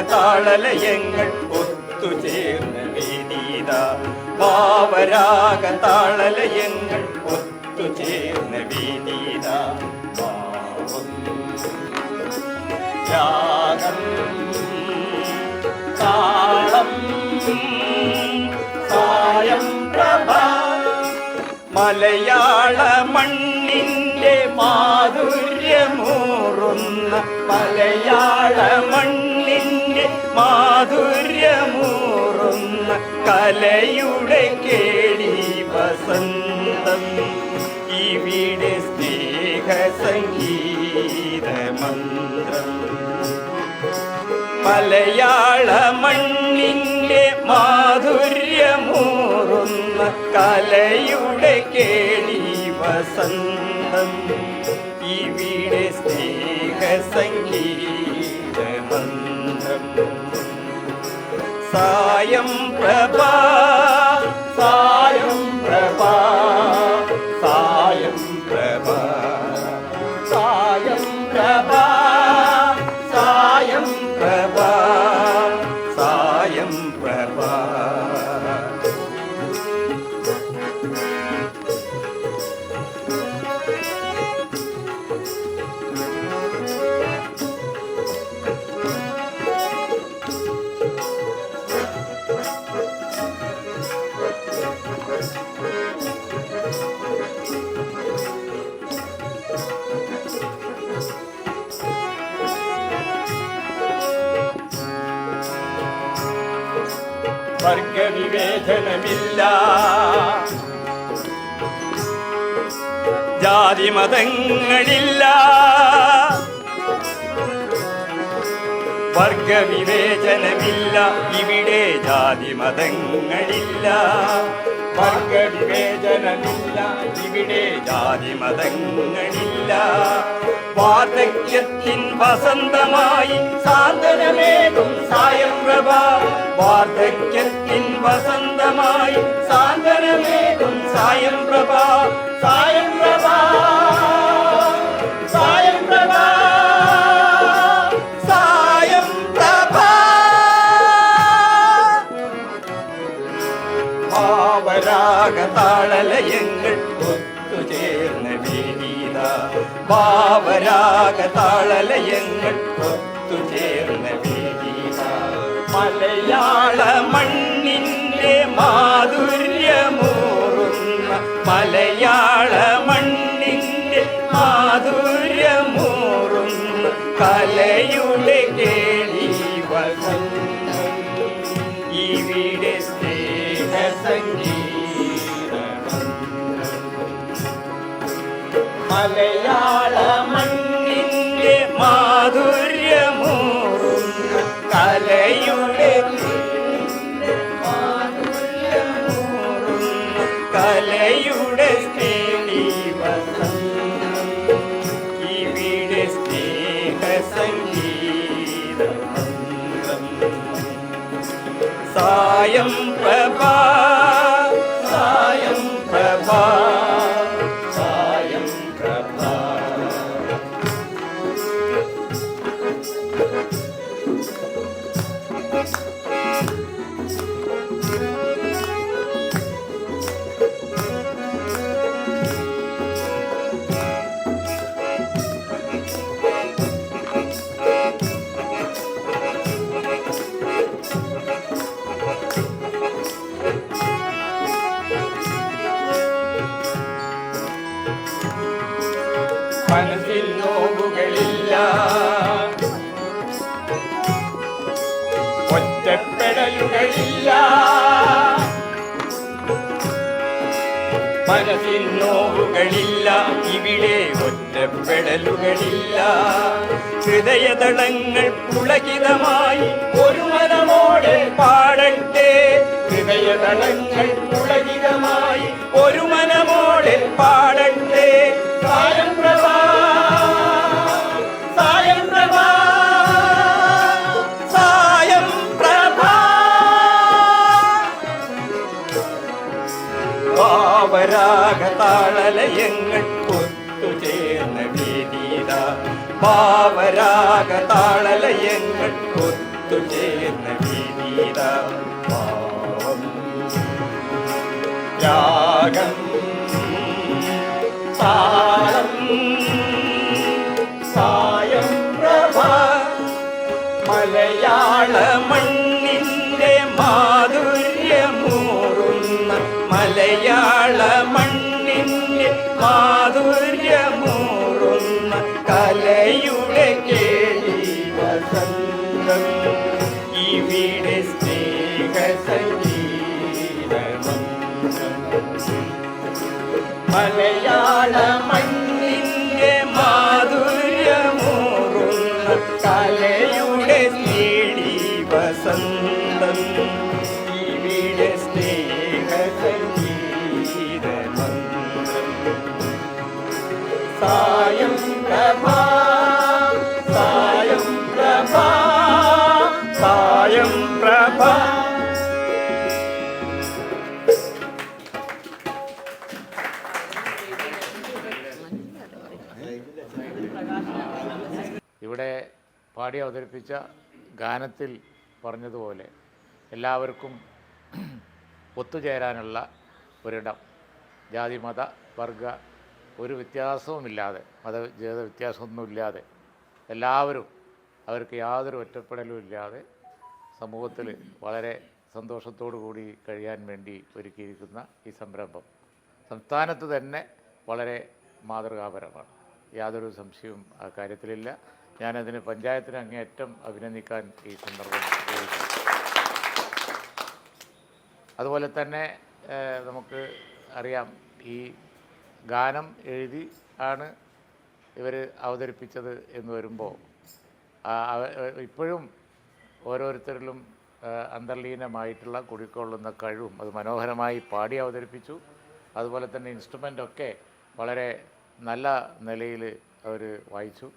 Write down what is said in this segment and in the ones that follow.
താളലയങ്ങൾ ഒത്തുചേർന്ന് വേദീത. ഭാവരാഗ താളലയങ്ങൾ ഒത്തുചേർന്ന് വേദീത. രാഗം താളം സായം പ്രഭ. മലയാള മണ്ണിന്റെ മാധുര്യമൂറുന്ന മലയാള മണ്ണിന്റെ മാധുര്യമൂറുന്ന കലയുടെ കേളി വസന്തം. ഇവിടെ സ്നേഹ സംഗീത മന്ത്രം മലയാള മണ്ണിന്റെ മാധുര്യമൂറുന്ന കലയുടെ കേളി വസന്തം. ഇവിടെ സ്നേഹ സായം പ്രഭാ സായം വർഗവിവേചനമില്ല. ജാതി മതങ്ങളില്ല വർഗവിവേചനമില്ല. ഇവിടെ ജാതി മതങ്ങളില്ല വർഗവിവേചനമില്ല ഇവിടെ ജാതി മതങ്ങളില്ല വാർദ്ധക്യത്തിൻ വസന്തമായി സാന്ത്വനമേകും സായം പ്രഭ വാർദ്ധക്യത്തിൻ വസന്തമായി സാന്ത്വനമേകും സായം പ്രഭ ഭാവരാഗ താളലയങ്ങൾ ഒത്തുചേർന്ന മലയാള മണ്ണിന്റെ മാധുര്യമൂറുന്ന മലയാള മണ്ണിന്റെ മാധുര്യമൂറുന്ന കലയുടെ കേളി ഇവിടെ സ്നേഹ മലയാള സായം പ്രഭാ മനസ്സിൽ നോവുകളില്ല ഇവിടെ ഒറ്റപ്പെടലുകളില്ല ഹൃദയതടങ്ങൾ പുളകിതമായി ഒരു മനമോടെ പാടട്ടെ. ഹൃദയതടങ്ങൾ പുളകിതമായി ഒരു മനമോടെ പാടട്ടെ. കാലം പ്രഭാ രാഗം താളം സായം പ്രഭ. മലയാള മണ്ണിന്റെ മാധുര്യമൂറുന്ന മലയാള മണ്ണിന്റെ മാധുര്യമൂറുന്ന മലയാള പാടി അവതരിപ്പിച്ച ഗാനത്തിൽ പറഞ്ഞതുപോലെ എല്ലാവർക്കും ഒത്തുചേരാനുള്ള ഒരിടം. ജാതി മത വർഗ ഒരു വ്യത്യാസവുമില്ലാതെ മത ജാത വ്യത്യാസമൊന്നുമില്ലാതെ എല്ലാവരും അവർക്ക് യാതൊരു ഒറ്റപ്പെടലും ഇല്ലാതെ സമൂഹത്തിൽ വളരെ സന്തോഷത്തോടു കൂടി കഴിയാൻ വേണ്ടി ഒരുക്കിയിരിക്കുന്ന ഈ സംരംഭം. സംസ്ഥാനത്ത് തന്നെ വളരെ മാതൃകാപരമാണ്. യാതൊരു സംശയവും ആ കാര്യത്തിലില്ല. ഞാനതിന് പഞ്ചായത്തിന് അങ്ങേയറ്റം അഭിനന്ദിക്കാൻ ഈ സന്ദർഭം അതുപോലെ തന്നെ നമുക്ക് അറിയാം ഈ ഗാനം എഴുതി ആണ് ഇവർ അവതരിപ്പിച്ചത് എന്ന് വരുമ്പോൾ ഇപ്പോഴും ഓരോരുത്തരിലും അന്തർലീനമായിട്ടുള്ള കുടിക്കൊള്ളുന്ന കഴിവും അത് മനോഹരമായി പാടി അവതരിപ്പിച്ചു. അതുപോലെ തന്നെ ഇൻസ്ട്രുമെന്റൊക്കെ വളരെ നല്ല നിലയിൽ അവർ വായിച്ചു.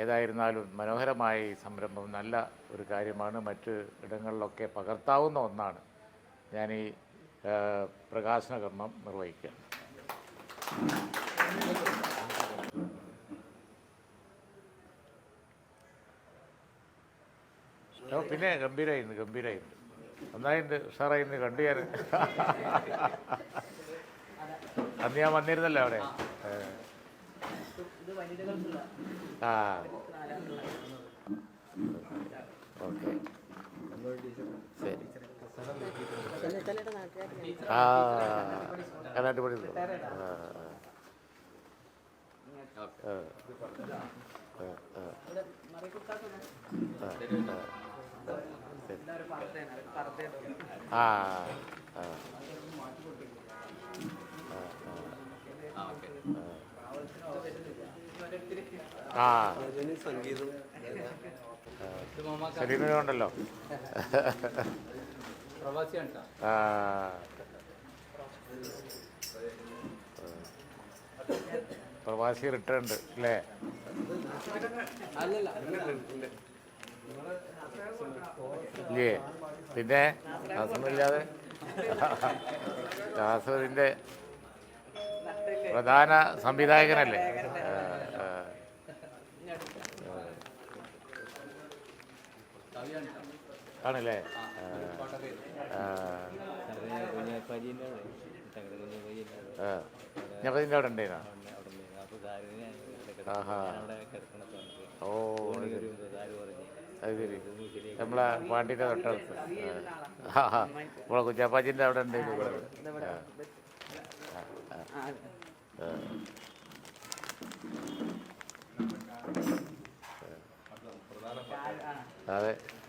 ഏതായിരുന്നാലും മനോഹരമായ ഈ സംരംഭം നല്ല ഒരു കാര്യമാണ്. മറ്റ് ഇടങ്ങളിലൊക്കെ പകർത്താവുന്ന ഒന്നാണ് ഞാൻ ഈ പ്രകാശന കർമ്മം നിർവഹിക്കുക ഓ, പിന്നെ ഗംഭീരായിരുന്നു ഗംഭീരായിരുന്നു നന്നായിട്ടുണ്ട്. ഉഷാറായിരുന്നു കണ്ടു ഞാൻ. അന്ന് ഞാൻ വന്നിരുന്നല്ലോ അവിടെ. ആ. ഓക്കെ. ശരി. ആ കനാട്ട് പണി. ആ ആ. ആ, ആ. ആ. സംഗീതം ആ. പ്രവാസി റിട്ടേൺ ഉണ്ട് അല്ലേ ഇല്ലേ? പിന്നെ ഇല്ലാതെ നാസറിന്റെ പ്രധാന സംവിധായകനല്ലേ ആ, ആ. ആണല്ലേ? ഞങ്ങളുടെ അവിടെ ഉണ്ടായിരുന്നോ ഓ അത് ശരി. നമ്മളെ പാണ്ടിന്റെ തൊട്ടടുത്ത്. നമ്മളെ കുഞ്ഞാപ്പാച്ചിന്റെ അവിടെ ഉണ്ടായിരുന്നു ആ. ആ, ആ.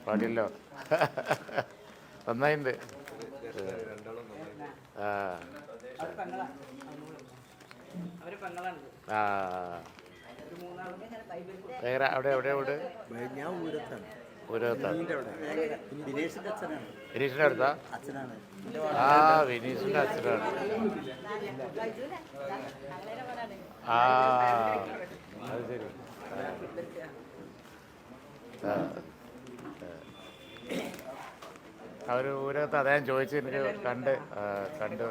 ആ. നന്നായി ആ ആ. വേറെ അവിടെ എവിടെ അവിടെ? ഞാൻ ഊരത്താണ് വിനീഷിന്റെ അടുത്താ? ആ വിനീഷിന്റെ അച്ഛനാണ്. ആ അത് ശരി. ആ. അവർ ഊരകത്ത് അദ്ദേഹം ചോദിച്ച് എനിക്ക് കണ്ട് കണ്ട്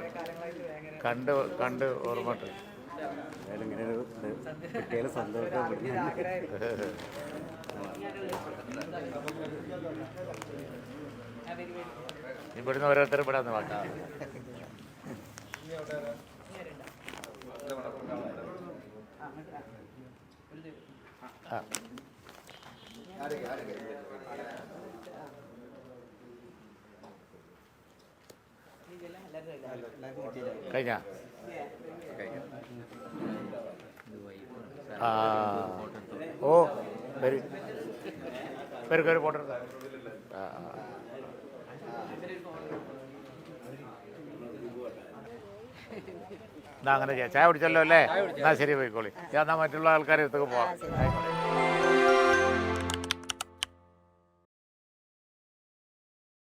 കണ്ട് കണ്ട് ഓർമ്മട്ട് എന്തായാലും ഇങ്ങനെ ഒരു കുട്ടികളെ സന്തോഷം ഇവിടുന്ന് ഓരോരുത്തർ ഇവിടെ വന്ന് വാക്കാം ആ. കഴിഞ്ഞ? ആ ഓ വരും. വരും ആ ആ. എന്നാ അങ്ങനെ ചെയ്യാം. ചായ കുടിച്ചല്ലോ അല്ലേ? എന്നാ ശരി പോയിക്കോളി. ഞാൻ എന്നാ മറ്റുള്ള ആൾക്കാരെ അടുത്തൊക്കെ പോവാം.